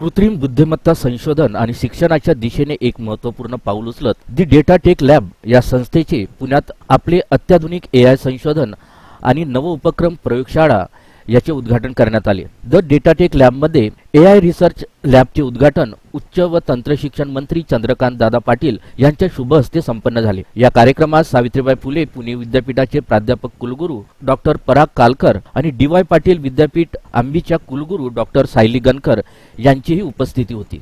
कृत्रिम बुद्धिमत्ता संशोधन आणि शिक्षणाच्या दिशेने एक महत्त्वपूर्ण पाऊल उचलत दी डेटा टेक लॅब या संस्थेचे पुण्यात आपले अत्याधुनिक ए आय संशोधन आणि नव उपक्रम प्रयोगशाळा याचे उद्घाटन करण्यात आले. द डेटाटेक लॅबमध्ये ए आय रिसर्च लॅबचे उद्घाटन उच्च व तंत्रशिक्षण मंत्री चंद्रकांत दादा पाटील यांच्या शुभ हस्ते संपन्न झाले. या कार्यक्रमात सावित्रीबाई फुले पुणे विद्यापीठाचे प्राध्यापक कुलगुरू डॉक्टर पराग कालकर आणि डी वाय पाटील विद्यापीठ आंबीच्या कुलगुरू डॉक्टर सायली गणकर यांचीही उपस्थिती होती.